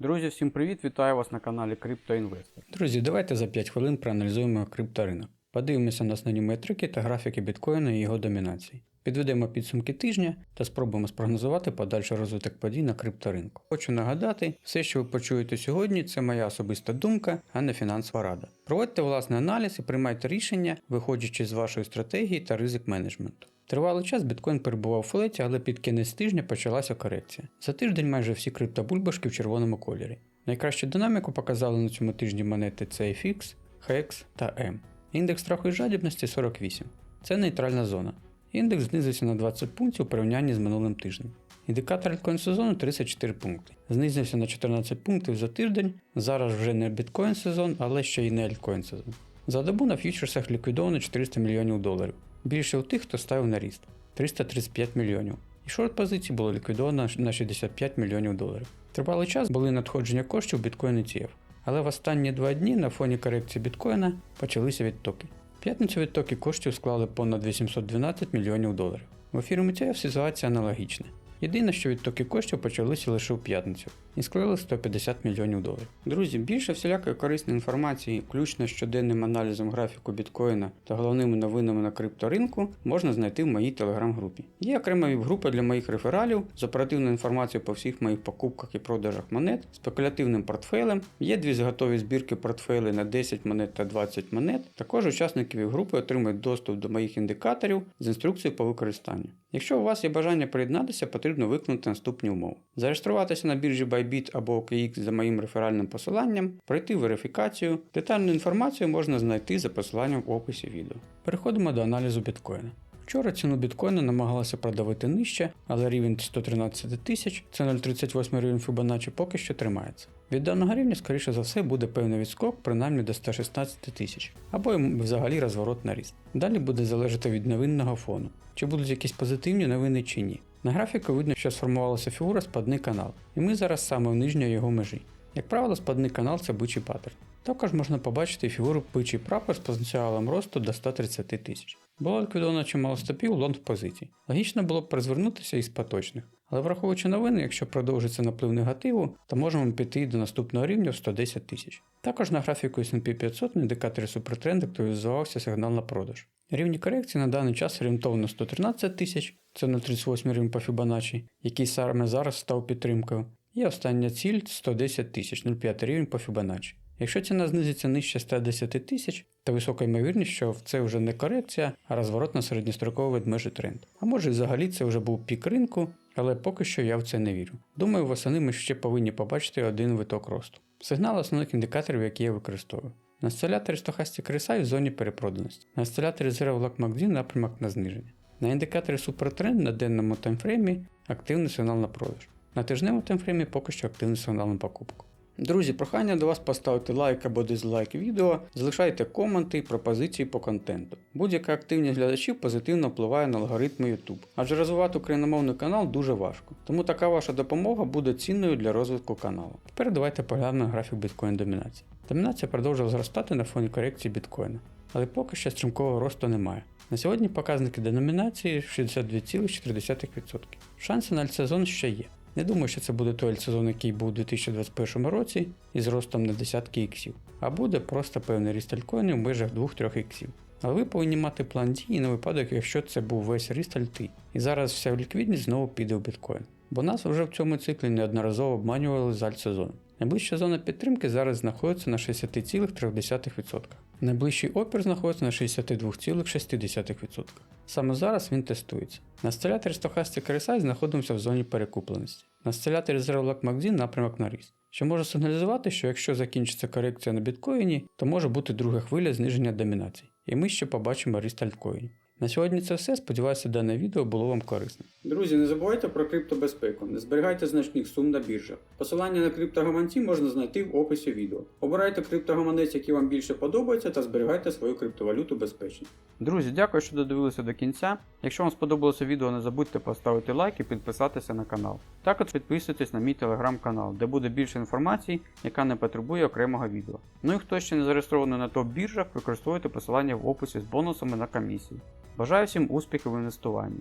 Друзі, всім привіт! Вітаю вас на каналі CryptoInvestor. Друзі, давайте за 5 хвилин проаналізуємо крипторинок. Подивимося на основні метрики та графіки біткоїна і його домінації. Підведемо підсумки тижня та спробуємо спрогнозувати подальший розвиток подій на крипторинку. Хочу нагадати, все, що ви почуєте сьогодні, це моя особиста думка, а не фінансова рада. Проводьте власний аналіз і приймайте рішення, виходячи з вашої стратегії та ризик менеджменту. Тривалий час біткоін перебував у флеті, але під кінець тижня почалася корекція. За тиждень майже всі криптобульбашки в червоному кольорі. Найкращу динаміку показали на цьому тижні монети CFX, HEX та M. Індекс страху і жадібності 48. Це нейтральна зона. Індекс знизився на 20 пунктів у порівнянні з минулим тижнем. Індикатор альткоін сезону 34 пункти. Знизився на 14 пунктів за тиждень. Зараз вже не біткоін сезон, але ще й не альткоін сезон. За добу на фьючерсах ліквідовано 400 мільйонів доларів. Більше у тих, хто ставив на ріст 335 мільйонів. І шорт позиції було ліквідовано на 65 мільйонів доларів. Тривалий час були надходження коштів біткоін ETF, але в останні два дні на фоні корекції біткоїна почалися відтоки. В П'ятницю відтоки коштів склали понад 812 мільйонів доларів. В ефірі ETF ситуація аналогічна. Єдине, що відтоки коштів почалися лише у п'ятницю і склали 150 мільйонів доларів. Друзі, більше всілякої корисної інформації, включно з щоденним аналізом графіку біткоїна та головними новинами на крипторинку, можна знайти в моїй телеграм-групі. Є окрема віп-група для моїх рефералів з оперативною інформацією по всіх моїх покупках і продажах монет, спекулятивним портфелем. Є дві готові збірки портфелей на 10 монет та 20 монет. Також учасники віп-групи отримують доступ до моїх індикаторів з інструкцією по використанню. Якщо у вас є бажання приєднатися, потрібно виконати наступні умови: зареєструватися на біржі Bybit або OKX за моїм реферальним посиланням, пройти верифікацію. Детальну інформацію можна знайти за посиланням в описі відео. Переходимо до аналізу біткоїна. Вчора ціну біткоїна намагалася продавити нижче, але рівень 113 тисяч, це 0,38 рівень Fibonacci, поки що тримається. Від даного рівня, скоріше за все, буде певний відскок, принаймні до 116 тисяч, або взагалі розворот на ріст. Далі буде залежати від новинного фону, чи будуть якісь позитивні новини чи ні. На графіку видно, що сформувалася фігура спадний канал, і ми зараз саме в нижньої його межі. Як правило, спадний канал це бичий паттерн. Також можна побачити фігуру бичий прапор з потенціалом росту до 130 тисяч. Було ліквідовано чимало стопів лонг позицій. Логічно було б призвернутися із поточних. Але враховуючи новини, якщо продовжиться наплив негативу, то можемо піти до наступного рівня в 110 тисяч. Також на графіку S&P 500 на індикаторі супертренд актуалізувався сигнал на продаж. Рівні корекції на даний час орієнтовно 113 тисяч, це на 38 рівень по Fibonacci, який саме зараз став підтримкою. І остання ціль 110 тисяч, 0,5 рівень по Fibonacci. Якщо ціна знизиться нижче 110 тисяч, то висока ймовірність, що це вже не корекція, а розворот на середньостроковий ведмежий тренд. А може взагалі це вже був пік ринку, але поки що я в це не вірю. Думаю, восени ми ще повинні побачити один виток росту. Сигнал основних індикаторів, які я використовую. На осциляторі Stochastic RSI в зоні перепроданості. На осциляторі Zero Black MACD напрямок на зниження. На індикаторі Супертренд на денному таймфреймі активний сигнал на продаж. На тижневому таймфреймі поки що активний сигнал на покупку. Друзі, прохання до вас поставити лайк або дизлайк відео, залишайте коменти і пропозиції по контенту. Будь-яка активність глядачів позитивно впливає на алгоритми YouTube, адже розвивати україномовний канал дуже важко. Тому така ваша допомога буде цінною для розвитку каналу. Тепер давайте поглянемо на графік біткоін домінації. Домінація продовжила зростати на фоні корекції біткоїна, але поки що стрімкого росту немає. На сьогодні показники деномінації 62,4%. Шанси на альтсезон ще є. Не думаю, що це буде той сезон, який був у 2021 році, із ростом на десятки іксів, а буде просто певний ріст альткоїнів в межах 2-3 іксів. Але ви повинні мати план дії на випадок, якщо це був весь ріст альти, і зараз вся ліквідність знову піде в біткоін. Бо нас вже в цьому циклі неодноразово обманювали з альтсезону. Найближча зона підтримки зараз знаходиться на 60,3%. Найближчий опір знаходиться на 62,6%. Саме зараз він тестується. На осциляторі Stochastic RSI знаходимося в зоні перекупленості. На осциляторі Zero Black MACD напрямок на ріст. Що може сигналізувати, що якщо закінчиться корекція на біткоїні, то може бути друга хвиля зниження домінацій, і ми ще побачимо ріст альткоїнів. На сьогодні це все. Сподіваюся, дане відео було вам корисним. Друзі, не забувайте про криптобезпеку, не зберігайте значних сум на біржах. Посилання на криптогаманці можна знайти в описі відео. Обирайте криптогаманець, який вам більше подобається, та зберігайте свою криптовалюту безпечно. Друзі, дякую, що додивилися до кінця. Якщо вам сподобалося відео, не забудьте поставити лайк і підписатися на канал. Також підписуйтесь на мій телеграм-канал, де буде більше інформації, яка не потребує окремого відео. Ну і хто ще не зареєстрований на топ-біржах, використовуйте посилання в описі з бонусами на комісії. Бажаю всім успіхів в інвестуванні.